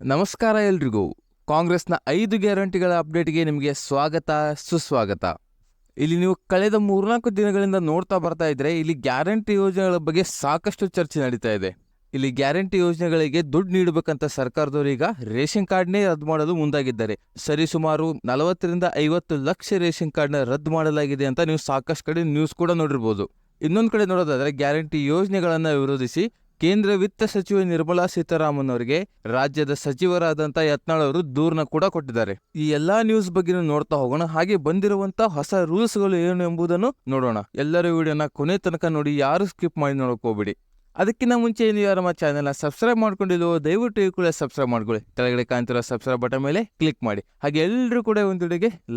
ನಮಸ್ಕಾರ ಎಲ್ರಿಗೂ. ಕಾಂಗ್ರೆಸ್ನ ಐದು ಗ್ಯಾರಂಟಿಗಳ ಅಪ್ಡೇಟ್ಗೆ ನಿಮಗೆ ಸ್ವಾಗತ, ಸುಸ್ವಾಗತ. ಇಲ್ಲಿ ನೀವು ಕಳೆದ ಮೂರ್ನಾಲ್ಕು ದಿನಗಳಿಂದ ನೋಡ್ತಾ ಬರ್ತಾ ಇದ್ರೆ ಇಲ್ಲಿ ಗ್ಯಾರಂಟಿ ಯೋಜನೆಗಳ ಬಗ್ಗೆ ಸಾಕಷ್ಟು ಚರ್ಚೆ ನಡೀತಾ ಇದೆ. ಇಲ್ಲಿ ಗ್ಯಾರಂಟಿ ಯೋಜನೆಗಳಿಗೆ ದುಡ್ಡು ನೀಡಬೇಕಂತ ಸರ್ಕಾರದವರು ಈಗ ರೇಷನ್ ಕಾರ್ಡ್ನೇ ರದ್ದು ಮಾಡಲು ಮುಂದಾಗಿದ್ದಾರೆ. ಸರಿಸುಮಾರು ನಲವತ್ತರಿಂದ ಐವತ್ತು ಲಕ್ಷ ರೇಷನ್ ಕಾರ್ಡ್ನ ರದ್ದು ಮಾಡಲಾಗಿದೆ ಅಂತ ನೀವು ಸಾಕಷ್ಟು ಕಡೆ ನ್ಯೂಸ್ ಕೂಡ ನೋಡಿರ್ಬೋದು. ಇನ್ನೊಂದು ಕಡೆ ನೋಡೋದಾದರೆ ಗ್ಯಾರಂಟಿ ಯೋಜನೆಗಳನ್ನು ವಿರೋಧಿಸಿ ಕೇಂದ್ರ ವಿತ್ತ ಸಚಿವೆ ನಿರ್ಮಲಾ ಸೀತಾರಾಮನ್ ಅವರಿಗೆ ರಾಜ್ಯದ ಸಚಿವರಾದಂಥ ಯತ್ನಾಳ್ ಅವರು ದೂರನ ಕೂಡ ಕೊಟ್ಟಿದ್ದಾರೆ. ಈ ಎಲ್ಲಾ ನ್ಯೂಸ್ ಬಗ್ಗೆ ನೋಡ್ತಾ ಹೋಗೋಣ, ಹಾಗೆ ಬಂದಿರುವಂತಹ ಹೊಸ ರೂಲ್ಸ್ಗಳು ಏನು ಎಂಬುದನ್ನು ನೋಡೋಣ. ಎಲ್ಲರೂ ವಿಡಿಯೋನ ಕೊನೆ ತನಕ ನೋಡಿ, ಯಾರು ಸ್ಕಿಪ್ ಮಾಡಿ ನೋಡಕ್ ಹೋಗ್ಬಿಡಿ. ಅದಕ್ಕಿಂತ ಮುಂಚೆ ನೀವು ನಮ್ಮ ಚಾನೆಲ್ನ ಸಬ್ಸ್ಕ್ರೈಬ್ ಮಾಡ್ಕೊಂಡಿಲ್ಲೋ ದಯವಿಟ್ಟು ಈ ಕೂಡ ಸಬ್ಸ್ಕ್ರೈಬ್ ಮಾಡ್ಕೊಳ್ಳಿ. ಕೆಳಗಡೆ ಕಾಣ್ತಿರೋ ಸಬ್ಸ್ಕ್ರೈಬ್ ಬಟನ್ ಮೇಲೆ ಕ್ಲಿಕ್ ಮಾಡಿ. ಹಾಗೆ ಎಲ್ಲರೂ ಕೂಡ ಒಂದು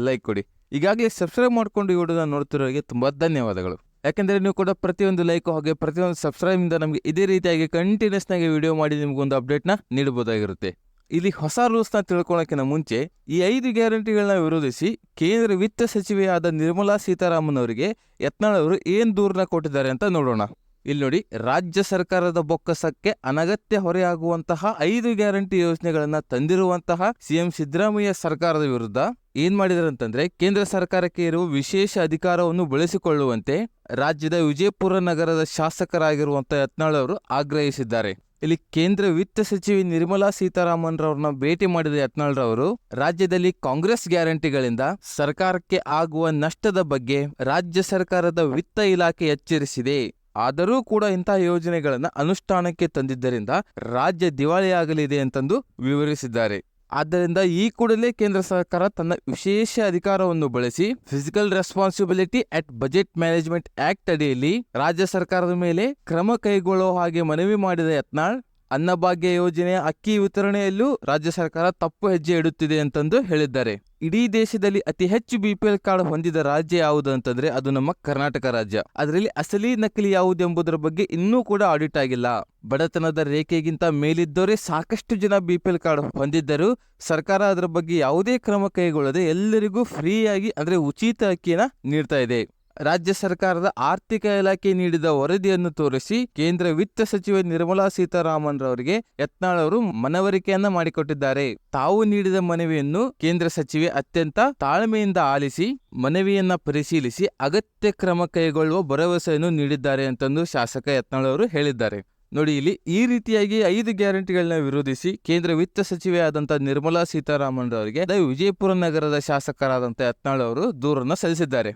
ಲೈಕ್ ಕೊಡಿ. ಈಗಾಗಲೇ ಸಬ್ಸ್ಕ್ರೈಬ್ ಮಾಡ್ಕೊಂಡು ಈ ವಿಡಿಯೋನ ನೋಡ್ತಿರೋರಿಗೆ ತುಂಬಾ ಧನ್ಯವಾದಗಳು. ಯಾಕಂದ್ರೆ ನೀವು ಕೂಡ ಪ್ರತಿಯೊಂದು ಲೈಕ್ ಹಾಗೆ ಪ್ರತಿಯೊಂದು ಸಬ್ಸ್ಕ್ರೈಬಿಂದ ನಮಗೆ ಇದೇ ರೀತಿಯಾಗಿ ಕಂಟಿನ್ಯೂಸ್ನಾಗಿ ವೀಡಿಯೋ ಮಾಡಿ ನಿಮಗೊಂದು ಅಪ್ಡೇಟ್ನ ನೀಡಬಹುದಾಗಿರುತ್ತೆ. ಇಲ್ಲಿ ಹೊಸ ರೂಲ್ಸ್ನ ತಿಳ್ಕೊಳ್ಳೋಕ್ಕಿಂತ ಮುಂಚೆ ಈ ಐದು ಗ್ಯಾರಂಟಿಗಳನ್ನ ವಿರೋಧಿಸಿ ಕೇಂದ್ರ ವಿತ್ತ ಸಚಿವೆಯಾದ ನಿರ್ಮಲಾ ಸೀತಾರಾಮನ್ ಅವರಿಗೆ ಯತ್ನಾಳ್ ಅವರು ಏನು ದೂರನ್ನ ಕೊಟ್ಟಿದ್ದಾರೆ ಅಂತ ನೋಡೋಣ. ಇಲ್ಲಿ ನೋಡಿ ರಾಜ್ಯ ಸರ್ಕಾರದ ಬೊಕ್ಕಸಕ್ಕೆ ಅನಗತ್ಯ ಹೊರೆಯಾಗುವಂತಹ ಐದು ಗ್ಯಾರಂಟಿ ಯೋಜನೆಗಳನ್ನ ತಂದಿರುವಂತಹ ಸಿಎಂ ಸಿದ್ದರಾಮಯ್ಯ ಸರ್ಕಾರದ ವಿರುದ್ಧ ಏನ್ ಮಾಡಿದಾರೆ ಅಂತಂದ್ರೆ ಕೇಂದ್ರ ಸರ್ಕಾರಕ್ಕೆ ಇರುವ ವಿಶೇಷ ಅಧಿಕಾರವನ್ನು ಬಳಸಿಕೊಳ್ಳುವಂತೆ ರಾಜ್ಯದ ವಿಜಯಪುರ ನಗರದ ಶಾಸಕರಾಗಿರುವಂತಹ ಯತ್ನಾಳ್ ಅವರು ಆಗ್ರಹಿಸಿದ್ದಾರೆ. ಇಲ್ಲಿ ಕೇಂದ್ರ ವಿತ್ತ ಸಚಿವೆ ನಿರ್ಮಲಾ ಸೀತಾರಾಮನ್ ರವ್ರನ್ನ ಭೇಟಿ ಮಾಡಿದ ಯತ್ನಾಳ್ ರವರು, ರಾಜ್ಯದಲ್ಲಿ ಕಾಂಗ್ರೆಸ್ ಗ್ಯಾರಂಟಿಗಳಿಂದ ಸರ್ಕಾರಕ್ಕೆ ಆಗುವ ನಷ್ಟದ ಬಗ್ಗೆ ರಾಜ್ಯ ಸರ್ಕಾರದ ವಿತ್ತ ಇಲಾಖೆ ಎಚ್ಚರಿಸಿದೆ. ಆದರೂ ಕೂಡ ಇಂತಹ ಯೋಜನೆಗಳನ್ನು ಅನುಷ್ಠಾನಕ್ಕೆ ತಂದಿದ್ದರಿಂದ ರಾಜ್ಯ ದಿವಾಳಿಯಾಗಲಿದೆ ಅಂತಂದು ವಿವರಿಸಿದ್ದಾರೆ. ಆದ್ದರಿಂದ ಈ ಕೂಡಲೇ ಕೇಂದ್ರ ಸರ್ಕಾರ ತನ್ನ ವಿಶೇಷ ಅಧಿಕಾರವನ್ನು ಬಳಸಿ fiscal responsibility and budget management act ಅಡಿಯಲ್ಲಿ ರಾಜ್ಯ ಸರ್ಕಾರದ ಮೇಲೆ ಕ್ರಮ ಕೈಗೊಳ್ಳುವ ಹಾಗೆ ಮನವಿ ಮಾಡಿದ ಯತ್ನಾಳ್ ಅನ್ನಭಾಗ್ಯ ಯೋಜನೆಯ ಅಕ್ಕಿ ವಿತರಣೆಯಲ್ಲೂ ರಾಜ್ಯ ಸರ್ಕಾರ ತಪ್ಪು ಹೆಜ್ಜೆ ಇಡುತ್ತಿದೆ ಅಂತಂದು ಹೇಳಿದ್ದಾರೆ. ಇಡೀ ದೇಶದಲ್ಲಿ ಅತಿ ಹೆಚ್ಚು ಬಿಪಿಎಲ್ ಕಾರ್ಡ್ ಹೊಂದಿದ ರಾಜ್ಯ ಯಾವುದು ಅಂತಂದ್ರೆ ಅದು ನಮ್ಮ ಕರ್ನಾಟಕ ರಾಜ್ಯ. ಅದರಲ್ಲಿ ಅಸಲಿ ನಕಲಿ ಯಾವುದು ಎಂಬುದರ ಬಗ್ಗೆ ಇನ್ನೂ ಕೂಡ ಆಡಿಟ್ ಆಗಿಲ್ಲ. ಬಡತನದ ರೇಖೆಗಿಂತ ಮೇಲಿದ್ದವರೇ ಸಾಕಷ್ಟು ಜನ ಬಿಪಿಎಲ್ ಕಾರ್ಡ್ ಹೊಂದಿದ್ದರೂ ಸರ್ಕಾರ ಅದರ ಬಗ್ಗೆ ಯಾವುದೇ ಕ್ರಮ ಕೈಗೊಳ್ಳದೆ ಎಲ್ಲರಿಗೂ ಫ್ರೀಯಾಗಿ ಅಂದ್ರೆ ಉಚಿತ ಅಕ್ಕಿಯನ್ನ ನೀಡ್ತಾ ಇದೆ. ರಾಜ್ಯ ಸರ್ಕಾರದ ಆರ್ಥಿಕ ಇಲಾಖೆ ನೀಡಿದ ವರದಿಯನ್ನು ತೋರಿಸಿ ಕೇಂದ್ರ ವಿತ್ತ ಸಚಿವೆ ನಿರ್ಮಲಾ ಸೀತಾರಾಮನ್ ರವರಿಗೆ ಯತ್ನಾಳ್ ಅವರು ಮನವರಿಕೆಯನ್ನ ಮಾಡಿಕೊಟ್ಟಿದ್ದಾರೆ. ತಾವು ನೀಡಿದ ಮನವಿಯನ್ನು ಕೇಂದ್ರ ಸಚಿವೆ ಅತ್ಯಂತ ತಾಳ್ಮೆಯಿಂದ ಆಲಿಸಿ, ಮನವಿಯನ್ನ ಪರಿಶೀಲಿಸಿ ಅಗತ್ಯ ಕ್ರಮ ಕೈಗೊಳ್ಳುವ ಭರವಸೆಯನ್ನು ನೀಡಿದ್ದಾರೆ ಅಂತಂದು ಶಾಸಕ ಯತ್ನಾಳ್ ಅವರು ಹೇಳಿದ್ದಾರೆ. ನೋಡಿ, ಇಲ್ಲಿ ಈ ರೀತಿಯಾಗಿ ಐದು ಗ್ಯಾರಂಟಿಗಳನ್ನ ವಿರೋಧಿಸಿ ಕೇಂದ್ರ ವಿತ್ತ ಸಚಿವೆ ಆದಂತಹ ನಿರ್ಮಲಾ ಸೀತಾರಾಮನ್ ರವರಿಗೆ ವಿಜಯಪುರ ನಗರದ ಶಾಸಕರಾದಂತಹ ಯತ್ನಾಳ್ ಅವರು ದೂರನ್ನ ಸಲ್ಲಿಸಿದ್ದಾರೆ.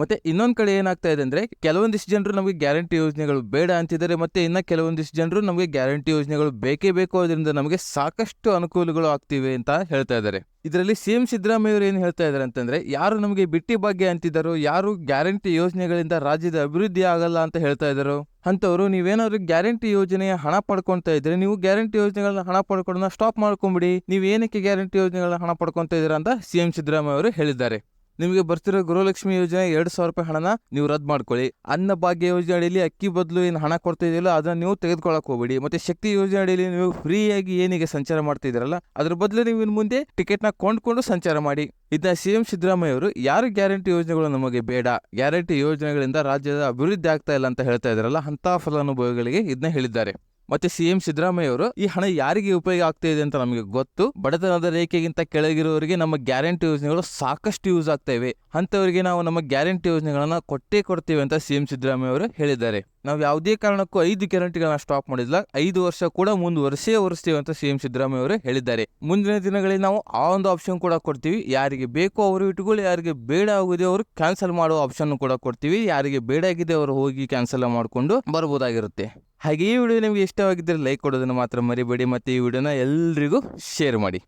ಮತ್ತೆ ಇನ್ನೊಂದ್ ಕಡೆ ಏನಾಗ್ತಾ ಇದೆ ಅಂದ್ರೆ ಕೆಲವೊಂದಿಷ್ಟು ಜನರು ನಮಗೆ ಗ್ಯಾರಂಟಿ ಯೋಜನೆಗಳು ಬೇಡ ಅಂತಿದ್ದಾರೆ, ಮತ್ತೆ ಇನ್ನ ಕೆಲವೊಂದಿಷ್ಟು ಜನರು ನಮಗೆ ಗ್ಯಾರಂಟಿ ಯೋಜನೆಗಳು ಬೇಕೇ ಬೇಕು ಅದರಿಂದ ನಮಗೆ ಸಾಕಷ್ಟು ಅನುಕೂಲಗಳು ಆಗ್ತಿವೆ ಅಂತ ಹೇಳ್ತಾ ಇದ್ದಾರೆ. ಇದರಲ್ಲಿ ಸಿಎಂ ಸಿದ್ದರಾಮಯ್ಯ ಅವರು ಏನು ಹೇಳ್ತಾ ಇದ್ದಾರೆ ಅಂತಂದ್ರೆ, ಯಾರು ನಮಗೆ ಬಿಟ್ಟಿ ಭಾಗ್ಯ ಅಂತಿದ್ದಾರೋ, ಯಾರು ಗ್ಯಾರಂಟಿ ಯೋಜನೆಗಳಿಂದ ರಾಜ್ಯದ ಅಭಿವೃದ್ಧಿ ಆಗಲ್ಲ ಅಂತ ಹೇಳ್ತಾ ಇದ್ದಾರೋ ಅಂತವರು ನೀವೇನಾದ್ರು ಗ್ಯಾರಂಟಿ ಯೋಜನೆಯ ಹಣ ಪಡ್ಕೊಂತ ಇದ್ರೆ, ನೀವು ಗ್ಯಾರಂಟಿ ಯೋಜನೆಗಳನ್ನ ಹಣ ಪಡ್ಕೊಳ್ಳೋದನ್ನ ಸ್ಟಾಪ್ ಮಾಡ್ಕೊಂಬಿಡಿ, ನೀವು ಏನಕ್ಕೆ ಗ್ಯಾರಂಟಿ ಯೋಜನೆಗಳನ್ನ ಹಣ ಪಡ್ಕೊಂತ ಇದ್ದೀರಾ ಅಂತ ಸಿಎಂ ಸಿದ್ದರಾಮಯ್ಯ ಅವರು ಹೇಳಿದ್ದಾರೆ. ನಿಮಗೆ ಬರ್ತಿರೋ ಗೃಹಲಕ್ಷ್ಮಿ ಯೋಜನೆ ಎರಡು ಸಾವಿರ ರೂಪಾಯಿ ಹಣನ ನೀವು ರದ್ದು ಮಾಡ್ಕೊಳ್ಳಿ. ಅನ್ನ ಭಾಗ್ಯ ಯೋಜನೆ ಅಡಿಯಲ್ಲಿ ಅಕ್ಕಿ ಬದಲು ಏನು ಹಣ ಕೊಡ್ತಿದೆಯಲ್ಲ ಅದನ್ನ ನೀವು ತೆಗೆದುಕೊಳ್ಳಕ್ ಹೋಗ್ಬೇಡಿ. ಮತ್ತೆ ಶಕ್ತಿ ಯೋಜನೆ ಅಡಿಯಲ್ಲಿ ನೀವು ಫ್ರೀಯಾಗಿ ಏನಿಗೆ ಸಂಚಾರ ಮಾಡ್ತಾ ಇದ್ದೀರಲ್ಲ, ಅದ್ರ ಬದಲು ನೀವು ಇನ್ನು ಮುಂದೆ ಟಿಕೆಟ್ನ ಕೊಂಡ್ಕೊಂಡು ಸಂಚಾರ ಮಾಡಿ. ಇದನ್ನ ಸಿಎಂ ಸಿದ್ದರಾಮಯ್ಯ ಅವರು, ಯಾರು ಗ್ಯಾರಂಟಿ ಯೋಜನೆಗಳು ನಮಗೆ ಬೇಡ, ಗ್ಯಾರಂಟಿ ಯೋಜನೆಗಳಿಂದ ರಾಜ್ಯದ ಅಭಿವೃದ್ಧಿ ಆಗ್ತಾ ಇಲ್ಲ ಅಂತ ಹೇಳ್ತಾ ಇದಾರಲ್ಲ ಅಂತ ಫಲಾನುಭವಿಗಳಿಗೆ ಇದನ್ನ ಹೇಳಿದ್ದಾರೆ. ಮತ್ತೆ ಸಿಎಂ ಸಿದ್ದರಾಮಯ್ಯ ಅವರು ಈ ಹಣ ಯಾರಿಗೆ ಉಪಯೋಗ ಆಗ್ತಾ ಇದೆ ಅಂತ ನಮಗೆ ಗೊತ್ತು. ಬಡತನದ ರೇಖೆಗಿಂತ ಕೆಳಗಿರೋರಿಗೆ ನಮ್ಮ ಗ್ಯಾರಂಟಿ ಯೋಜನೆಗಳು ಸಾಕಷ್ಟು ಯೂಸ್ ಆಗ್ತಾ ಇವೆ. ಅಂತವರಿಗೆ ನಾವು ನಮ್ಮ ಗ್ಯಾರಂಟಿ ಯೋಜನೆಗಳನ್ನ ಕೊಟ್ಟೇ ಕೊಡ್ತೀವಿ ಅಂತ ಸಿಎಂ ಸಿದ್ದರಾಮಯ್ಯ ಅವರು ಹೇಳಿದ್ದಾರೆ. ನಾವು ಯಾವುದೇ ಕಾರಣಕ್ಕೂ ಐದು ಗ್ಯಾರಂಟಿಗಳನ್ನ ಸ್ಟಾಪ್ ಮಾಡಿಲ್ಲ. ಐದು ವರ್ಷ ಕೂಡ ಮುಂದುವರಿಸೇ ಒರೆಸ್ತೀವಿ ಅಂತ ಸಿಎಂ ಸಿದ್ದರಾಮಯ್ಯ ಅವರು ಹೇಳಿದ್ದಾರೆ. ಮುಂದಿನ ದಿನಗಳಲ್ಲಿ ನಾವು ಆ ಒಂದು ಆಪ್ಷನ್ ಕೂಡ ಕೊಡ್ತೀವಿ. ಯಾರಿಗೆ ಬೇಕು ಅವರು ಇಟ್ಕೊಳ್ಳಿ, ಯಾರಿಗೆ ಬೇಡ ಆಗಿದೆ ಅವರು ಕ್ಯಾನ್ಸಲ್ ಮಾಡೋ ಆಪ್ಷನ್ ಕೂಡ ಕೊಡ್ತೀವಿ. ಯಾರಿಗೆ ಬೇಡ ಆಗಿದೆ ಅವರು ಹೋಗಿ ಕ್ಯಾನ್ಸಲ್ ಮಾಡಿಕೊಂಡು ಬರ್ಬೋದಾಗಿರುತ್ತೆ. ಹಾಗೆ ಈ ವಿಡಿಯೋ ನಿಮಗೆ ಇಷ್ಟವಾಗಿದ್ದರೆ ಲೈಕ್ ಕೊಡೋದನ್ನು ಮಾತ್ರ ಮರಿಬೇಡಿ. ಮತ್ತು ಈ ವಿಡಿಯೋನ ಎಲ್ರಿಗೂ ಶೇರ್ ಮಾಡಿ.